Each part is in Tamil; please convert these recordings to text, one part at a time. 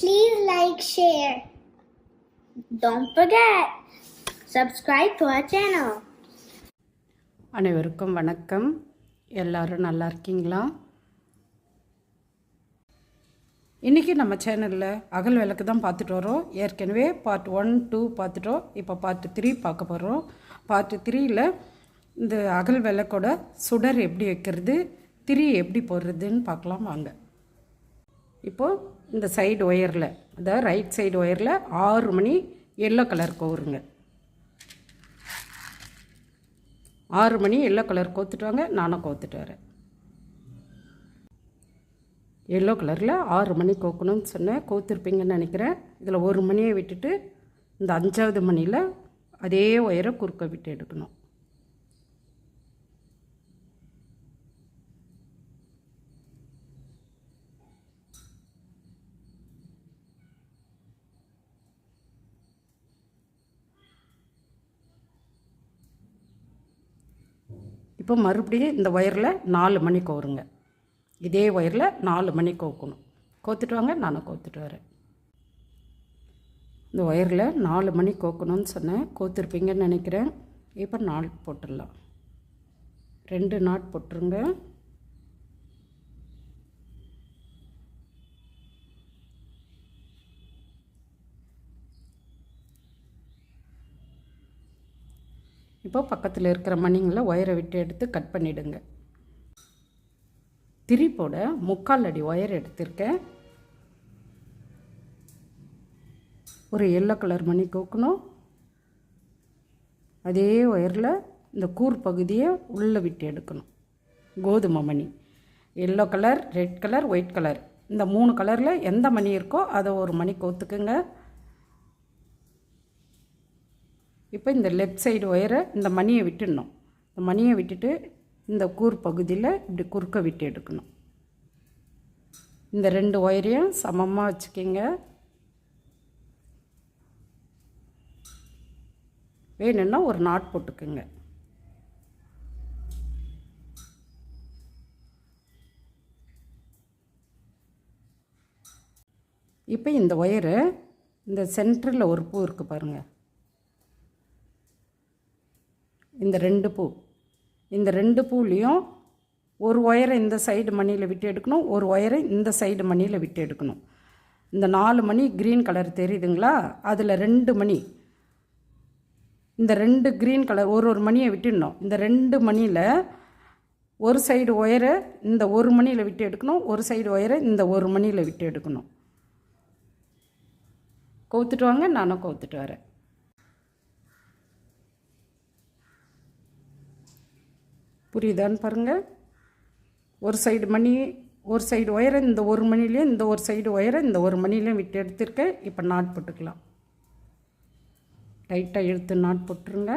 Please like, share. Don't forget, subscribe to our channel. அனைவருக்கும் வணக்கம். எல்லாரும் நல்லா இருக்கீங்களா? இன்றைக்கி நம்ம சேனலில் அகல் விளக்கு தான் பார்த்துட்டு வரோம். ஏற்கனவே பார்ட் ஒன் டூ பார்த்துட்டோம் இப்போ பார்ட் த்ரீ பார்க்க போகிறோம் பார்ட் த்ரீயில் இந்த அகல் விளக்கோட சுடர் எப்படி வைக்கிறது திரி எப்படி போடுறதுன்னு பார்க்கலாம் வாங்க. இப்போது இந்த சைடு ஒயரில் அதாவது ரைட் சைடு ஒயரில் ஆறு மணி எல்லோ கலர் கோருங்க. ஆறு மணி எல்லோ கலர் கோத்துட்டு வாங்க நானும் கோத்துட்டு வரேன். எல்லோ கலரில் ஆறு மணி கோக்கணும்னு சொன்னேன் கோத்துருப்பீங்கன்னு நினைக்கிறேன். இதில் ஒரு மணியை விட்டுட்டு இந்த அஞ்சாவது மணியில் அதே ஒயரை குறுக்க விட்டு எடுக்கணும். இப்போ மறுபடியும் இந்த ஒயரில் நாலு மணி கோருங்க. இதே ஒயரில் நாலு மணி கோக்கணும். கோத்துட்டு வாங்க நானும் கோத்துட்டு வரேன். இந்த ஒயரில் நாலு மணி கோக்கணும்னு சொன்னேன். கோத்துருப்பீங்கன்னு நினைக்கிறேன். இப்போ நாள் போட்டுடலாம். ரெண்டு நாட் போட்டுருங்க. இப்போ பக்கத்தில் இருக்கிற மணிங்களை ஒயரை விட்டு எடுத்து கட் பண்ணிவிடுங்க திரிப்போட முக்கால் அடி ஒயர் எடுத்திருக்கேன். ஒரு எல்லோ கலர் மணி கோக்கணும். அதே ஒயரில் இந்த கூர் பகுதியை உள்ளே விட்டு எடுக்கணும். கோதுமை மணி. Yellow colour red colour white colour இந்த மூணு கலரில் எந்த மணி இருக்கோ அதை ஒரு மணி கோத்துக்குங்க. இப்போ இந்த லெஃப்ட் சைடு ஒயரை இந்த மணியை விட்டுடணும். இந்த மணியை விட்டுட்டு இந்த கூர் பகுதியில் இப்படி குறுக்க விட்டு எடுக்கணும். இந்த ரெண்டு ஒயரையும் சமமாக வச்சுக்கிங்க. வேணும்னா ஒரு நாட் போட்டுக்குங்க. இப்போ இந்த ஒயரு இந்த சென்டரில் ஒரு பூ இருக்குது பாருங்கள் இந்த ரெண்டு பூ. இந்த ரெண்டு பூலேயும் ஒரு ஒயரை இந்த சைடு மணியில் விட்டு எடுக்கணும் ஒரு ஒயரை இந்த சைடு மணியில் விட்டு எடுக்கணும். இந்த நாலு மணி க்ரீன் கலர் தெரியுதுங்களா? அதில் ரெண்டு மணி. இந்த ரெண்டு க்ரீன் கலர் ஒரு ஒரு மணியை விட்டுடணும். இந்த ரெண்டு மணியில் ஒரு சைடு ஒயரை இந்த ஒரு மணியில் விட்டு எடுக்கணும் ஒரு சைடு ஒயரை இந்த ஒரு மணியில் விட்டு எடுக்கணும். கவுத்துட்டு வாங்க நானும் கவுத்துட்டு வரேன். புரியுதான்னு பாருங்கள் ஒரு சைடு மணி ஒரு சைடு ஒயரை இந்த ஒரு மணிலையும் இந்த ஒரு சைடு ஒயரை இந்த ஒரு மணிலையும் விட்டு எடுத்துருக்கேன். இப்போ நாட் போட்டுக்கலாம். டைட்டாக இழுத்து நாட் போட்டுருங்க.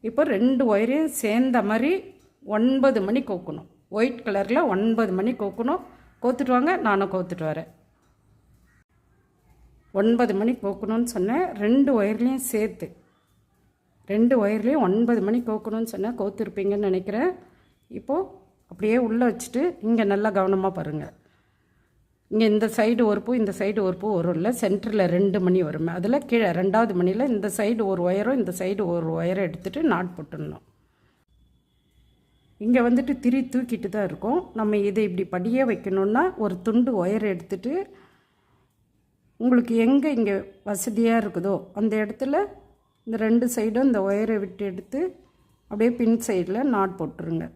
இப்போ ரெண்டு ஒயரையும் சேர்ந்த மாதிரி ஒன்பது மணி கோக்கணும். ஒயிட் கலரில் ஒன்பது மணி கோக்கணும். கோத்துட்டு வாங்க நானும் கோத்துட்டு வரேன். ஒன்பது மணி கோக்கணும்னு சொன்னேன். ரெண்டு ஒயர்லேயும் சேர்த்து ரெண்டு ஒயர்லேயும் ஒன்பது மணி கோக்கணும்னு சொன்னால் கோத்துருப்பீங்கன்னு நினைக்கிறேன். இப்போது அப்படியே உள்ளே வச்சுட்டு இங்கே நல்லா கவனமாக பாருங்கள் இங்கே இந்த சைடு ஒரு பூ இந்த சைடு ஒரு பூ வரும் இல்லை? சென்டரில் ரெண்டு மணி வரும். அதில் கீழே ரெண்டாவது மணியில் இந்த சைடு ஒரு ஒயரும் இந்த சைடு ஒரு ஒயரும் எடுத்துகிட்டு நாட் போட்டுடணும். இங்கே வந்துட்டு திரி தூக்கிட்டு தான் இருக்கும். நம்ம இதை இப்படி படியே வைக்கணுன்னா ஒரு துண்டு ஒயர் எடுத்துகிட்டு உங்களுக்கு எங்கே இங்கே வசதியாக இருக்குதோ அந்த இடத்துல இந்த ரெண்டு சைடும் இந்த ஒயரை விட்டு எடுத்து அப்படியே பின் சைடில் நாட் போட்டுருங்க.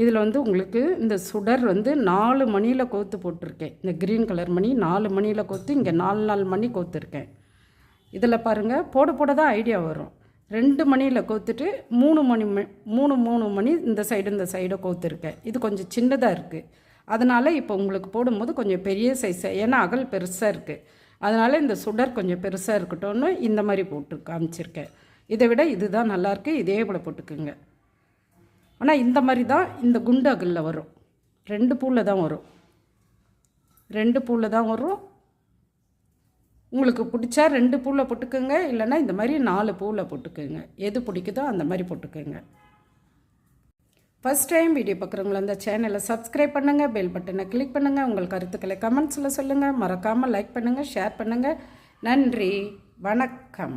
இதில் வந்து உங்களுக்கு இந்த சுடர் வந்து நாலு மணியில் கோத்து போட்டிருக்கேன். இந்த க்ரீன் கலர் மணி நாலு மணியில் கோத்து இங்கே நாலு நாலு மணி கோத்துருக்கேன். இதில் பாருங்கள் போட போட தான் ஐடியா வரும். ரெண்டு மணியில் கோத்துட்டு மூணு மணி ம மூணு மூணு மணி இந்த சைடு இந்த சைடை கோத்துருக்கேன். இது கொஞ்சம் சின்னதாக இருக்குது அதனால் இப்போ உங்களுக்கு போடும்போது கொஞ்சம் பெரிய சைஸ் ஏன்னா அகல் பெருசாக இருக்குது அதனால் இந்த சுடர் கொஞ்சம் பெருசாக இருக்கட்டும்னு இந்த மாதிரி போட்டு காமிச்சிருக்கேன். இதை விட இதுதான் நல்லாயிருக்கு இதே போல் போட்டுக்குங்க. ஆனால் இந்த மாதிரி தான் இந்த குண்டு அகலில் வரும். ரெண்டு பூவில் தான் வரும். ரெண்டு பூவில் தான் வரும். உங்களுக்கு பிடிச்சா ரெண்டு பூவில் போட்டுக்கோங்க இல்லைன்னா இந்த மாதிரி நாலு பூவில் போட்டுக்கோங்க. எது பிடிக்குதோ அந்த மாதிரி போட்டுக்கோங்க. ஃபஸ்ட் டைம் வீடியோ பார்க்குறவங்கள அந்த சேனலை சப்ஸ்கிரைப் பண்ணுங்கள் பெல் பட்டனை கிளிக் பண்ணுங்கள் உங்கள் கருத்துக்களை கமெண்ட்ஸில் சொல்லுங்கள் மறக்காமல் லைக் பண்ணுங்கள் ஷேர் பண்ணுங்கள் நன்றி வணக்கம்.